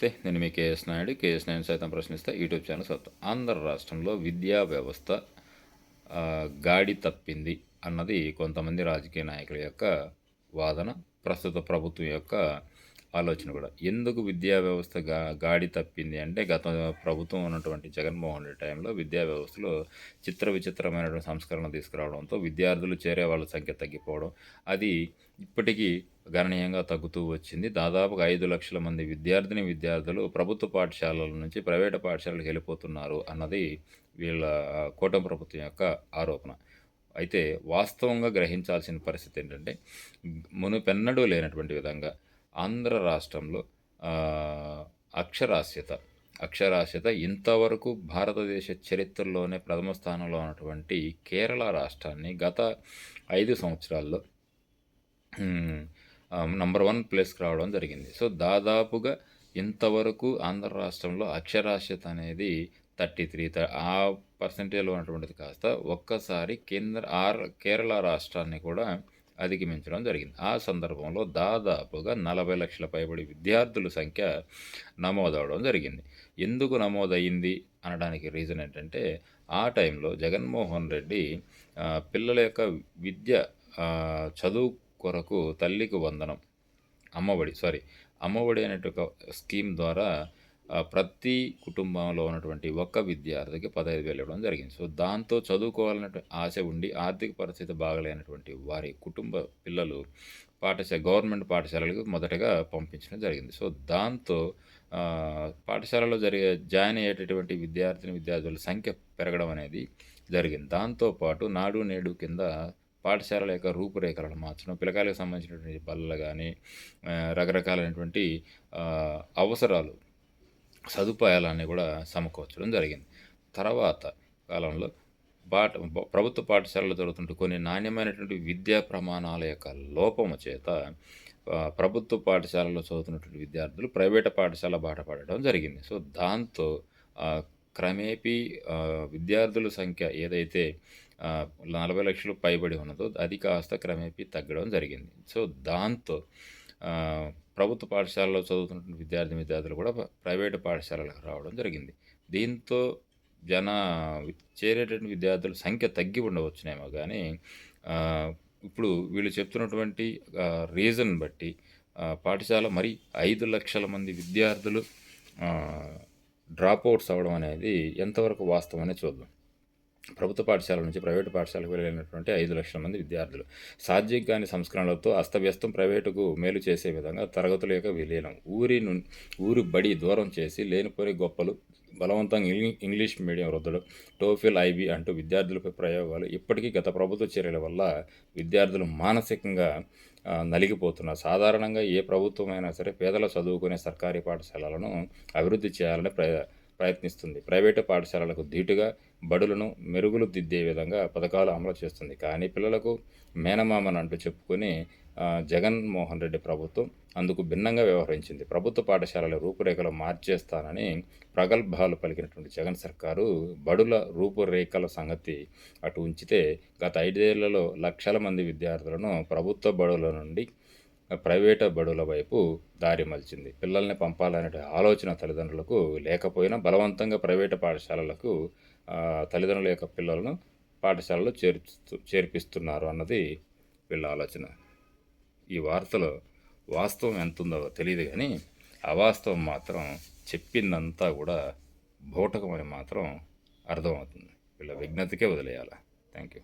నమస్తే నేను మీ కేఎస్ నాయుడు. కేఎస్ నాయుడు సైతం ప్రశ్నిస్తా యూట్యూబ్ ఛానల్ సొంతం ఆంధ్ర రాష్ట్రంలో విద్యా వ్యవస్థ గాడి తప్పింది అన్నది కొంతమంది రాజకీయ నాయకుల యొక్క వాదన ప్రస్తుత ప్రభుత్వం యొక్క ఆలోచన కూడా. ఎందుకు విద్యా వ్యవస్థ గా గాడి తప్పింది అంటే గత ప్రభుత్వం ఉన్నటువంటి జగన్మోహన్ రెడ్డి టైంలో విద్యా వ్యవస్థలో చిత్ర విచిత్రమైనటువంటి సంస్కరణ తీసుకురావడంతో విద్యార్థులు చేరే వాళ్ళ సంఖ్య తగ్గిపోవడం. అది ఇప్పటికీ గణనీయంగా తగ్గుతూ వచ్చింది. దాదాపుగా ఐదు లక్షల మంది విద్యార్థిని విద్యార్థులు ప్రభుత్వ పాఠశాలల నుంచి ప్రైవేటు పాఠశాలకు వెళ్ళిపోతున్నారు అన్నది వీళ్ళ కూటమి ప్రభుత్వం యొక్క ఆరోపణ. అయితే వాస్తవంగా గ్రహించాల్సిన పరిస్థితి ఏంటంటే మునుపెన్నడూ లేనటువంటి విధంగా ఆంధ్ర రాష్ట్రంలో అక్షరాస్యత. అక్షరాస్యత ఇంతవరకు భారతదేశ చరిత్రలోనే ప్రథమ స్థానంలో ఉన్నటువంటి కేరళ రాష్ట్రాన్ని గత ఐదు సంవత్సరాల్లో నంబర్ వన్ ప్లేస్కి రావడం జరిగింది. సో దాదాపుగా ఇంతవరకు ఆంధ్ర రాష్ట్రంలో అక్షరాస్యత అనేది థర్టీ త్రీ ఆ పర్సెంటేజ్లో ఉన్నటువంటిది కాస్త ఒక్కసారి కేంద్ర ఆర్ కేరళ రాష్ట్రాన్ని కూడా అధిగమించడం జరిగింది. ఆ సందర్భంలో దాదాపుగా నలభై లక్షల పైబడి విద్యార్థుల సంఖ్య నమోదవడం జరిగింది. ఎందుకు నమోదయ్యింది? అనడానికి రీజన్ ఏంటంటే ఆ టైంలో జగన్మోహన్ రెడ్డి పిల్లల యొక్క విద్య చదువు కొరకు తల్లికి వందనం. అమ్మఒడి సారీ అమ్మఒడి అనే ఒక స్కీమ్ ద్వారా ప్రతి కుటుంబంలో ఉన్నటువంటి ఒక్క విద్యార్థికి పదహైదు వేలు ఇవ్వడం జరిగింది. సో దాంతో చదువుకోవాలనే ఆశ ఉండి ఆర్థిక పరిస్థితి బాగలేనటువంటి వారి కుటుంబ పిల్లలు పాఠశాల గవర్నమెంట్ పాఠశాలలకు మొదటగా పంపించడం జరిగింది. సో దాంతో పాఠశాలలో జరిగే జాయిన్ అయ్యేటటువంటి విద్యార్థిని విద్యార్థుల సంఖ్య పెరగడం అనేది జరిగింది. దాంతోపాటు నాడు నేడు కింద పాఠశాలల యొక్క రూపురేఖలను మార్చడం పిల్లకాయలకు సంబంధించినటువంటి బల్లలు కానీ రకరకాలైనటువంటి అవసరాలు సదుపాయాలన్నీ కూడా సమకూర్చడం జరిగింది. తర్వాత కాలంలో పాఠ ప్రభుత్వ పాఠశాలలో జరుగుతుంటే కొన్ని నాణ్యమైనటువంటి విద్యా ప్రమాణాల యొక్క లోపము చేత ప్రభుత్వ పాఠశాలలో చదువుతున్నటువంటి విద్యార్థులు ప్రైవేట్ పాఠశాల బాట పడడం జరిగింది. సో దాంతో క్రమేపీ విద్యార్థుల సంఖ్య ఏదైతే నలభై లక్షలు పైబడి ఉన్నదో అది కాస్త క్రమేపీ తగ్గడం జరిగింది. సో దాంతో ప్రభుత్వ పాఠశాలలో చదువుతున్నటువంటి విద్యార్థి విద్యార్థులు కూడా ప్రైవేటు పాఠశాలలకు రావడం జరిగింది. దీంతో జన చేరేటటువంటి విద్యార్థుల సంఖ్య తగ్గి ఉండవచ్చునేమో కానీ ఇప్పుడు వీళ్ళు చెప్తున్నటువంటి రీజన్ బట్టి పాఠశాల మరి ఐదు లక్షల మంది విద్యార్థులు డ్రాప్ అవుట్స్ అవ్వడం అనేది ఎంతవరకు వాస్తవం అనేది చూద్దాం. ప్రభుత్వ పాఠశాల నుంచి ప్రైవేటు పాఠశాలకు వెళ్ళినటువంటి ఐదు లక్షల మంది విద్యార్థులు. సాధ్యం కాని సంస్కరణలతో అస్తవ్యస్తం ప్రైవేటుకు మేలు చేసే విధంగా తరగతుల యొక్క విలీనం. ఊరి ఊరి బడి దూరం చేసి లేనిపోని గొప్పలు బలవంతంగా ఇంగ్లీష్ మీడియం వృద్ధుడు టోఫిల్ ఐబీ అంటూ విద్యార్థులపై ప్రయోగాలు ఇప్పటికీ గత ప్రభుత్వ చర్యల వల్ల విద్యార్థులు మానసికంగా నలిగిపోతున్నారు. సాధారణంగా ఏ ప్రభుత్వమైనా సరే పేదల చదువుకునే సర్కారీ పాఠశాలలను అభివృద్ధి చేయాలని ప్రయత్నిస్తుంది. ప్రైవేటు పాఠశాలలకు ధీటుగా బడులను మెరుగులు దిద్దే విధంగా పథకాలు అమలు చేస్తుంది. కానీ పిల్లలకు మేనమామని అంటూ చెప్పుకొని జగన్మోహన్ రెడ్డి ప్రభుత్వం అందుకు భిన్నంగా వ్యవహరించింది. ప్రభుత్వ పాఠశాలల రూపురేఖలు మార్చేస్తానని ప్రగల్భాలు పలికినటువంటి జగన్ సర్కారు బడుల రూపురేఖల సంగతి అటు ఉంచితే గత ఐదేళ్ళలో లక్షల మంది విద్యార్థులను ప్రభుత్వ బడుల నుండి ప్రైవేటు బడుల వైపు దారి మలిచింది. పిల్లల్ని పంపాలనే ఆలోచన తల్లిదండ్రులకు లేకపోయినా బలవంతంగా ప్రైవేటు పాఠశాలలకు తల్లిదండ్రుల యొక్క పిల్లలను పాఠశాలలో చేర్చు చేర్పిస్తున్నారు అన్నది వీళ్ళ ఆలోచన. ఈ వార్తలో వాస్తవం ఎంత ఉందో తెలియదు కానీ అవాస్తవం మాత్రం చెప్పిందంతా కూడా బోటకమని మాత్రం అర్థమవుతుంది. వీళ్ళ విజ్ఞతకే వదిలేయాలి? Thank you